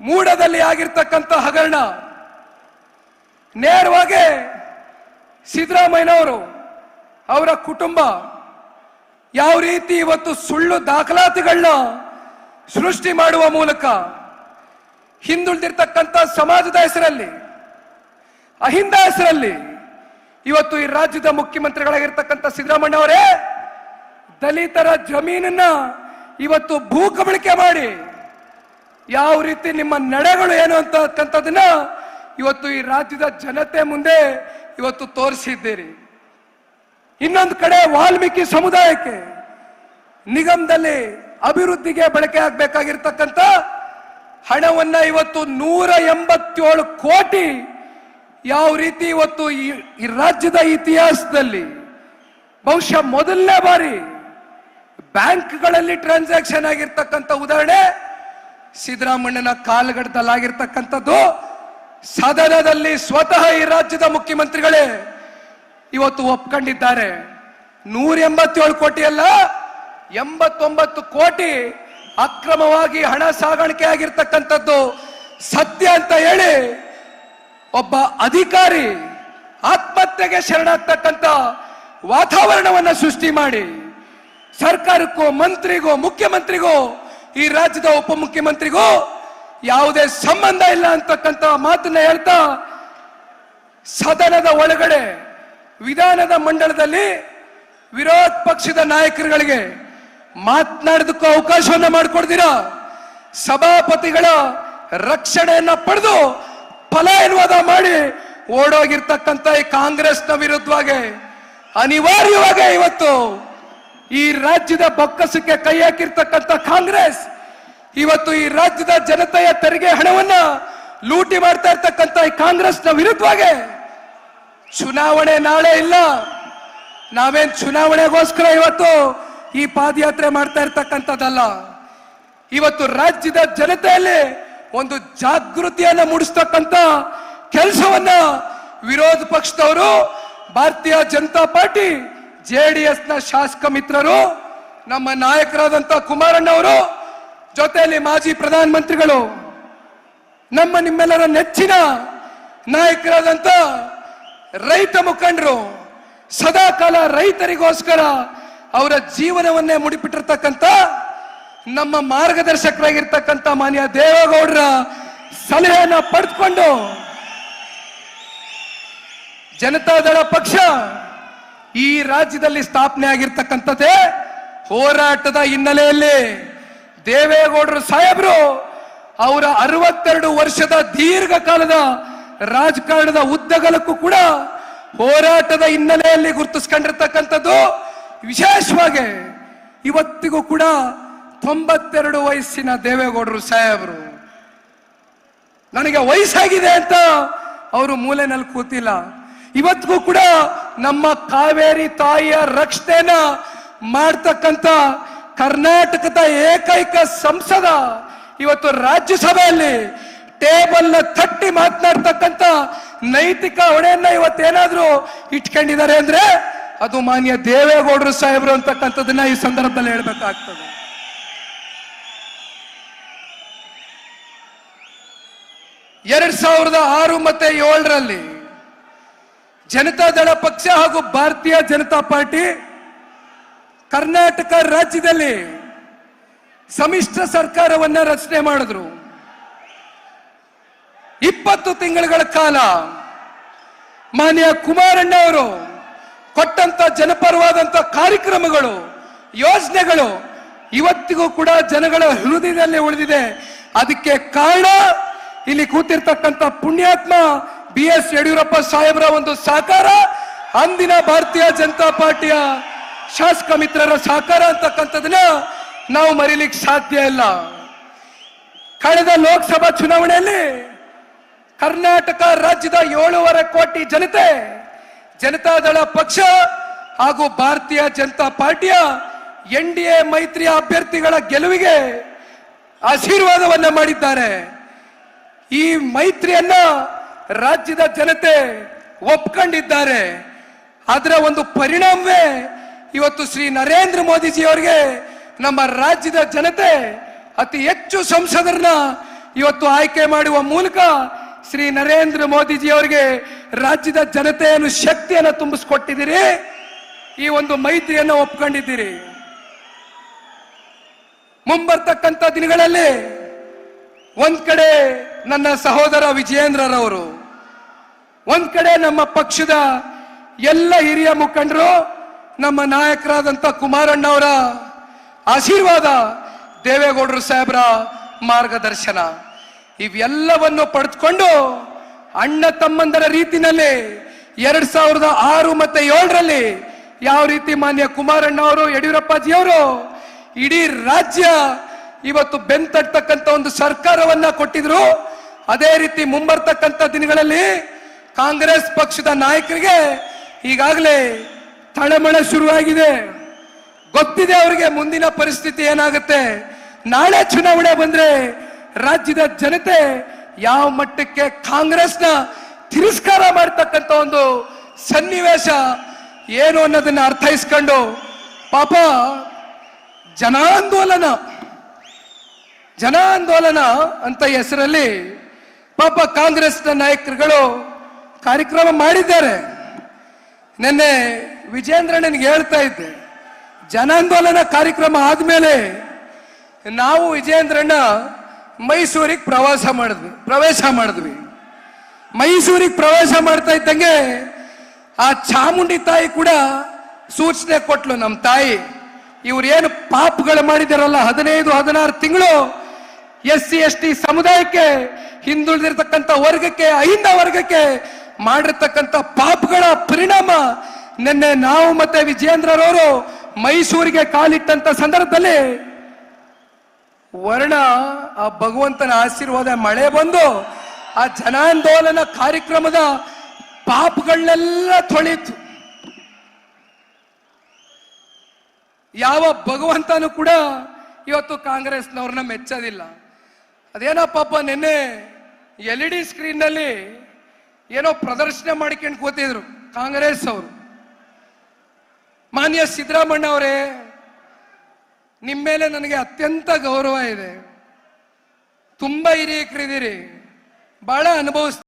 ಮೂಡದಲ್ಲಿ ಆಗಿರ್ತಕ್ಕಂಥ ಹಗರಣ. ನೇರವಾಗಿ ಸಿದ್ದರಾಮಯ್ಯನವರು ಅವರ ಕುಟುಂಬ ಯಾವ ರೀತಿ ಇವತ್ತು ಸುಳ್ಳು ದಾಖಲಾತಿಗಳನ್ನ ಸೃಷ್ಟಿ ಮಾಡುವ ಮೂಲಕ ಹಿಂದುಳಿದಿರ್ತಕ್ಕಂಥ ಸಮಾಜದ ಹೆಸರಲ್ಲಿ, ಅಹಿಂದ ಹೆಸರಲ್ಲಿ ಇವತ್ತು ಈ ರಾಜ್ಯದ ಮುಖ್ಯಮಂತ್ರಿಗಳಾಗಿರ್ತಕ್ಕಂಥ ಸಿದ್ದರಾಮಯ್ಯ ಅವರೇ ದಲಿತರ ಜಮೀನನ್ನ ಇವತ್ತು ಭೂ ಕಬಳಿಕೆ ಮಾಡಿ ಯಾವ ರೀತಿ ನಿಮ್ಮ ನಡೆಗಳು ಏನು ಅಂತಕ್ಕಂಥದ್ದನ್ನ ಇವತ್ತು ಈ ರಾಜ್ಯದ ಜನತೆ ಮುಂದೆ ಇವತ್ತು ತೋರಿಸಿದ್ದೀರಿ. ಇನ್ನೊಂದು ಕಡೆ ವಾಲ್ಮೀಕಿ ಸಮುದಾಯಕ್ಕೆ ನಿಗಮದಲ್ಲಿ ಅಭಿವೃದ್ಧಿಗೆ ಬಳಕೆ ಆಗಬೇಕಾಗಿರ್ತಕ್ಕಂಥ ಹಣವನ್ನ ಇವತ್ತು ನೂರ ಎಂಬತ್ತೇಳು ಕೋಟಿ ಯಾವ ರೀತಿ ಇವತ್ತು ಈ ರಾಜ್ಯದ ಇತಿಹಾಸದಲ್ಲಿ ಬಹುಶಃ ಮೊದಲನೇ ಬಾರಿ ಬ್ಯಾಂಕ್ಗಳಲ್ಲಿ ಟ್ರಾನ್ಸಾಕ್ಷನ್ ಆಗಿರ್ತಕ್ಕಂಥ ಉದಾಹರಣೆ ಸಿದ್ದರಾಮಣ್ಣನ ಕಾಲಘಟ್ಟದಲ್ಲಾಗಿರ್ತಕ್ಕಂಥದ್ದು ಸದನದಲ್ಲಿ ಸ್ವತಃ ಈ ರಾಜ್ಯದ ಮುಖ್ಯಮಂತ್ರಿಗಳೇ ಇವತ್ತು ಒಪ್ಕೊಂಡಿದ್ದಾರೆ. ನೂರ ಎಂಬತ್ತೇಳು ಕೋಟಿ ಅಲ್ಲ ಎಂಬತ್ತೊಂಬತ್ತು ಕೋಟಿ ಅಕ್ರಮವಾಗಿ ಹಣ ಸಾಗಾಣಿಕೆ ಆಗಿರ್ತಕ್ಕಂಥದ್ದು ಸತ್ಯ ಅಂತ ಹೇಳಿ ಒಬ್ಬ ಅಧಿಕಾರಿ ಆತ್ಮಹತ್ಯೆಗೆ ಶರಣಾಗ್ತಕ್ಕಂಥ ವಾತಾವರಣವನ್ನ ಸೃಷ್ಟಿ ಮಾಡಿ ಸರ್ಕಾರಕ್ಕೂ ಮಂತ್ರಿಗೂ ಮುಖ್ಯಮಂತ್ರಿಗೂ ಈ ರಾಜ್ಯದ ಉಪಮುಖ್ಯಮಂತ್ರಿಗೂ ಯಾವುದೇ ಸಂಬಂಧ ಇಲ್ಲ ಅಂತಕ್ಕಂಥ ಮಾತನ್ನ ಹೇಳ್ತಾ ಸದನದ ಒಳಗಡೆ ವಿಧಾನದ ಮಂಡಲದಲ್ಲಿ ವಿರೋಧ ಪಕ್ಷದ ನಾಯಕರುಗಳಿಗೆ ಮಾತನಾಡೋದಕ್ಕೂ ಅವಕಾಶವನ್ನ ಮಾಡಿಕೊಡ್ತೀರಾ? ಸಭಾಪತಿಗಳ ರಕ್ಷಣೆಯನ್ನ ಪಡೆದು ಪಲಾಯನವಾದ ಮಾಡಿ ಓಡೋಗಿರ್ತಕ್ಕಂಥ ಈ ಕಾಂಗ್ರೆಸ್ನ ವಿರುದ್ಧವಾಗಿ ಅನಿವಾರ್ಯವಾಗಿ ಇವತ್ತು ಈ ರಾಜ್ಯದ ಬೊಕ್ಕಸಕ್ಕೆ ಕೈ ಹಾಕಿರ್ತಕ್ಕಂಥ ಕಾಂಗ್ರೆಸ್, ಇವತ್ತು ಈ ರಾಜ್ಯದ ಜನತೆಯ ತೆರಿಗೆ ಹಣವನ್ನ ಲೂಟಿ ಮಾಡ್ತಾ ಇರ್ತಕ್ಕಂಥ ಈ ಕಾಂಗ್ರೆಸ್ನ ವಿರುದ್ಧವಾಗಿ ಚುನಾವಣೆ ನಾಳೆ ಇಲ್ಲ. ನಾವೇನ್ ಚುನಾವಣೆಗೋಸ್ಕರ ಇವತ್ತು ಈ ಪಾದಯಾತ್ರೆ ಮಾಡ್ತಾ ಇರ್ತಕ್ಕಂಥದ್ದಲ್ಲ. ಇವತ್ತು ರಾಜ್ಯದ ಜನತೆಯಲ್ಲಿ ಒಂದು ಜಾಗೃತಿಯನ್ನ ಮೂಡಿಸ್ತಕ್ಕಂಥ ಕೆಲಸವನ್ನ ವಿರೋಧ ಪಕ್ಷದವರು, ಭಾರತೀಯ ಜನತಾ ಪಾರ್ಟಿ ಜೆಡಿಎಸ್ನ ಶಾಸಕ ಮಿತ್ರರು, ನಮ್ಮ ನಾಯಕರಾದಂತ ಕುಮಾರಣ್ಣವರು, ಜೊತೆಯಲ್ಲಿ ಮಾಜಿ ಪ್ರಧಾನ ಮಂತ್ರಿಗಳು ನಮ್ಮ ನಿಮ್ಮೆಲ್ಲರ ನೆಚ್ಚಿನ ನಾಯಕರಾದಂತ ರೈತ ಮುಖಂಡರು ಸದಾ ಕಾಲ ರೈತರಿಗೋಸ್ಕರ ಅವರ ಜೀವನವನ್ನೇ ಮುಡಿಪಿಟ್ಟಿರ್ತಕ್ಕಂಥ ನಮ್ಮ ಮಾರ್ಗದರ್ಶಕರಾಗಿರ್ತಕ್ಕಂಥ ಮಾನ್ಯ ದೇವೇಗೌಡರ ಸಲಹೆಯನ್ನ ಪಡೆದುಕೊಂಡು ಜನತಾದಳ ಪಕ್ಷ ಈ ರಾಜ್ಯದಲ್ಲಿ ಸ್ಥಾಪನೆ ಆಗಿರ್ತಕ್ಕಂಥದ್ದೇ ಹೋರಾಟದ ಹಿನ್ನೆಲೆಯಲ್ಲಿ ದೇವೇಗೌಡರು ಸಾಹೇಬರು ಅವರ ಅರವತ್ತೆರಡು ವರ್ಷದ ದೀರ್ಘಕಾಲದ ರಾಜಕಾರಣದ ಉದ್ದಗಲಕ್ಕೂ ಕೂಡ ಹೋರಾಟದ ಹಿನ್ನೆಲೆಯಲ್ಲಿ ಗುರುತಿಸ್ಕೊಂಡಿರ್ತಕ್ಕಂಥದ್ದು. ವಿಶೇಷವಾಗಿ ಇವತ್ತಿಗೂ ಕೂಡ ತೊಂಬತ್ತೆರಡು ವಯಸ್ಸಿನ ದೇವೇಗೌಡರು ಸಾಹೇಬರು. ನನಗೆ ವಯಸ್ಸಾಗಿದೆ ಅಂತ ಅವರು ಮೂಲೆನಲ್ಲಿ ಕೂತಿಲ್ಲ. ಇವತ್ತಿಗೂ ಕೂಡ ನಮ್ಮ ಕಾವೇರಿ ತಾಯಿಯ ರಕ್ಷಣೆನ ಮಾಡ್ತಕ್ಕಂಥ ಕರ್ನಾಟಕದ ಏಕೈಕ ಸಂಸದ ಇವತ್ತು ರಾಜ್ಯಸಭೆಯಲ್ಲಿ ಟೇಬಲ್ ತಟ್ಟಿ ಮಾತನಾಡ್ತಕ್ಕಂಥ ನೈತಿಕ ಹೊಣೆಯನ್ನ ಇವತ್ತೇನಾದ್ರೂ ಇಟ್ಕೊಂಡಿದ್ದಾರೆ ಅಂದ್ರೆ ಅದು ಮಾನ್ಯ ದೇವೇಗೌಡರು ಸಾಹೇಬರು ಅಂತಕ್ಕಂಥದ್ದನ್ನ ಈ ಸಂದರ್ಭದಲ್ಲಿ ಹೇಳ್ಬೇಕಾಗ್ತದೆ. ಎರಡ್ ಸಾವಿರದ ಆರು ಮತ್ತೆ ಏಳರಲ್ಲಿ ಜನತಾದಳ ಪಕ್ಷ ಹಾಗೂ ಭಾರತೀಯ ಜನತಾ ಪಾರ್ಟಿ ಕರ್ನಾಟಕ ರಾಜ್ಯದಲ್ಲಿ ಸಮ್ಮಿಶ್ರ ಸರ್ಕಾರವನ್ನ ರಚನೆ ಮಾಡಿದ್ರು. ಇಪ್ಪತ್ತು ತಿಂಗಳುಗಳ ಕಾಲ ಮಾನ್ಯ ಕುಮಾರಣ್ಣ ಅವರು ಕೊಟ್ಟಂತ ಜನಪರವಾದಂತ ಕಾರ್ಯಕ್ರಮಗಳು, ಯೋಜನೆಗಳು ಇವತ್ತಿಗೂ ಕೂಡ ಜನಗಳ ಹೃದಯದಲ್ಲಿ ಉಳಿದಿದೆ. ಅದಕ್ಕೆ ಕಾರಣ ಇಲ್ಲಿ ಕೂತಿರ್ತಕ್ಕಂಥ ಪುಣ್ಯಾತ್ಮ ಬಿ ಎಸ್ ಯಡಿಯೂರಪ್ಪ ಸಾಹೇಬರ ಒಂದು ಸಹಕಾರ ಅಂದಿನ ಭಾರತೀಯ ಜನತಾ ಪಾರ್ಟಿಯ ಶಾಸಕ ಮಿತ್ರರ ಸಹಕಾರ ಅಂತಕ್ಕಂಥದನ್ನ ನಾವು ಮರೀಲಿಕ್ಕೆ ಸಾಧ್ಯ ಇಲ್ಲ. ಕಳೆದ ಲೋಕಸಭಾ ಚುನಾವಣೆಯಲ್ಲಿ ಕರ್ನಾಟಕ ರಾಜ್ಯದ ಏಳೂವರೆ ಕೋಟಿ ಜನತೆ ಜನತಾದಳ ಪಕ್ಷ ಹಾಗೂ ಭಾರತೀಯ ಜನತಾ ಪಾರ್ಟಿಯ ಎನ್ ಡಿ ಎ ಮೈತ್ರಿಯ ಅಭ್ಯರ್ಥಿಗಳ ಗೆಲುವಿಗೆ ಆಶೀರ್ವಾದವನ್ನ ಮಾಡಿದ್ದಾರೆ. ಈ ಮೈತ್ರಿಯನ್ನ ರಾಜ್ಯದ ಜನತೆ ಒಪ್ಕೊಂಡಿದ್ದಾರೆ. ಅದರ ಒಂದು ಪರಿಣಾಮವೇ ಇವತ್ತು ಶ್ರೀ ನರೇಂದ್ರ ಮೋದಿಜಿಯವರಿಗೆ ನಮ್ಮ ರಾಜ್ಯದ ಜನತೆ ಅತಿ ಹೆಚ್ಚು ಸಂಸದರನ್ನ ಇವತ್ತು ಆಯ್ಕೆ ಮಾಡುವ ಮೂಲಕ ಶ್ರೀ ನರೇಂದ್ರ ಮೋದಿಜಿ ಅವರಿಗೆ ರಾಜ್ಯದ ಜನತೆಯನ್ನು ಶಕ್ತಿಯನ್ನು ತುಂಬಿಸ್ಕೊಟ್ಟಿದ್ದೀರಿ. ಈ ಒಂದು ಮೈತ್ರಿಯನ್ನು ಒಪ್ಕೊಂಡಿದ್ದೀರಿ. ಮುಂಬರ್ತಕ್ಕಂಥ ದಿನಗಳಲ್ಲಿ ಒಂದ್ ಕಡೆ ನನ್ನ ಸಹೋದರ ವಿಜಯೇಂದ್ರರವರು, ಒಂದ್ ಕಡೆ ನಮ್ಮ ಪಕ್ಷದ ಎಲ್ಲ ಹಿರಿಯ ಮುಖಂಡರು, ನಮ್ಮ ನಾಯಕರಾದಂತ ಕುಮಾರಣ್ಣ ಅವರ ಆಶೀರ್ವಾದ ದೇವೇಗೌಡರು ಸಾಹೇಬರ ಮಾರ್ಗದರ್ಶನ. ಇವೆಲ್ಲವನ್ನು ಪಡೆದುಕೊಂಡು ಅಣ್ಣ ತಮ್ಮಂದರ ರೀತಿನಲ್ಲಿ ಎರಡ್ ಸಾವಿರದ ಆರು ಮತ್ತೆ ಏಳರಲ್ಲಿ ಯಾವ ರೀತಿ ಮಾನ್ಯ ಕುಮಾರಣ್ಣ ಅವರು ಯಡಿಯೂರಪ್ಪಾಜಿಯವರು ಇಡೀ ರಾಜ್ಯ ಇವತ್ತು ಬೆಂತಟ್ಟತಕ್ಕಂತ ಒಂದು ಸರ್ಕಾರವನ್ನ ಕೊಟ್ಟಿದ್ರು. ಅದೇ ರೀತಿ ಮುಂಬರ್ತಕ್ಕಂಥ ದಿನಗಳಲ್ಲಿ ಕಾಂಗ್ರೆಸ್ ಪಕ್ಷದ ನಾಯಕರಿಗೆ ಈಗಾಗಲೇ ತಳಮಳ ಶುರುವಾಗಿದೆ. ಗೊತ್ತಿದೆ ಅವರಿಗೆ ಮುಂದಿನ ಪರಿಸ್ಥಿತಿ ಏನಾಗುತ್ತೆ. ನಾಳೆ ಚುನಾವಣೆ ಬಂದ್ರೆ ರಾಜ್ಯದ ಜನತೆ ಯಾವ ಮಟ್ಟಕ್ಕೆ ಕಾಂಗ್ರೆಸ್ನ ತಿರಸ್ಕಾರ ಮಾಡ್ತಕ್ಕಂಥ ಒಂದು ಸನ್ನಿವೇಶ ಏನು ಅನ್ನೋದನ್ನ ಅರ್ಥೈಸ್ಕೊಂಡು ಪಾಪ ಜನಾಂದೋಲನ ಜನಾಂದೋಲನ ಅಂತ ಹೆಸರಲ್ಲಿ ಪಾಪ ಕಾಂಗ್ರೆಸ್ನ ನಾಯಕರುಗಳು ಕಾರ್ಯಕ್ರಮ ಮಾಡಿದ್ದಾರೆ. ನಿನ್ನೆ ವಿಜೇಂದ್ರಣ್ಣನಿಗೆ ಹೇಳ್ತಾ ಇದ್ದೆ, ಜನಾಂದೋಲನ ಕಾರ್ಯಕ್ರಮ ಆದ್ಮೇಲೆ ನಾವು ವಿಜೇಂದ್ರಣ್ಣ ಮೈಸೂರಿಗೆ ಪ್ರವಾಸ ಮಾಡಿದ್ವಿ, ಪ್ರವೇಶ ಮಾಡಿದ್ವಿ. ಮೈಸೂರಿಗೆ ಪ್ರವೇಶ ಮಾಡ್ತಾ ಇದ್ದಂಗೆ ಆ ಚಾಮುಂಡಿ ತಾಯಿ ಕೂಡ ಸೂಚನೆ ಕೊಟ್ಲು ನಮ್ಮ ತಾಯಿ. ಇವ್ರು ಏನು ಪಾಪಗಳು ಮಾಡಿದಾರಲ್ಲ, ಹದಿನೈದು, ಹದಿನಾರು ತಿಂಗಳು ಎಸ್ ಸಿ, ಎಸ್ ಟಿ ಸಮುದಾಯಕ್ಕೆ ಹಿಂದುಳಿದಿರ್ತಕ್ಕಂಥ ವರ್ಗಕ್ಕೆ ಅಹಿಂದ ವರ್ಗಕ್ಕೆ ಮಾಡಿರ್ತಕ್ಕಂಥ ಪಾಪಗಳ ಪರಿಣಾಮ ನಿನ್ನೆ ನಾವು ಮತ್ತೆ ವಿಜೇಂದ್ರರವರು ಮೈಸೂರಿಗೆ ಕಾಲಿಟ್ಟಂತ ಸಂದರ್ಭದಲ್ಲಿ ವರ್ಣ ಆ ಭಗವಂತನ ಆಶೀರ್ವಾದ ಮಳೆ ಬಂದು ಆ ಜನಾಂದೋಲನ ಕಾರ್ಯಕ್ರಮದ ಪಾಪಗಳನ್ನೆಲ್ಲ ತೊಳಿತು ಯಾವ ಭಗವಂತನು ಕೂಡ ಇವತ್ತು ಕಾಂಗ್ರೆಸ್ನವ್ರನ್ನ ಮೆಚ್ಚೋದಿಲ್ಲ. ಅದೇನೋ ಪಾಪ ನಿನ್ನೆ ಎಲ್ ಇ ಡಿ ಸ್ಕ್ರೀನ್ನಲ್ಲಿ ಏನೋ ಪ್ರದರ್ಶನ ಮಾಡಿಕೊಂಡು ಕೂತಿದ್ರು ಕಾಂಗ್ರೆಸ್ ಅವರು. ಮಾನ್ಯ ಸಿದ್ದರಾಮಣ್ಣ ಅವರೇ ನಿಮ್ಮ ಮೇಲೆ ನನಗೆ ಅತ್ಯಂತ ಗೌರವ ಇದೆ. ತುಂಬಾ ಹಿರಿಯಕರಿದ್ದೀರಿ ಬಹಳ ಅನುಭವಿಸ್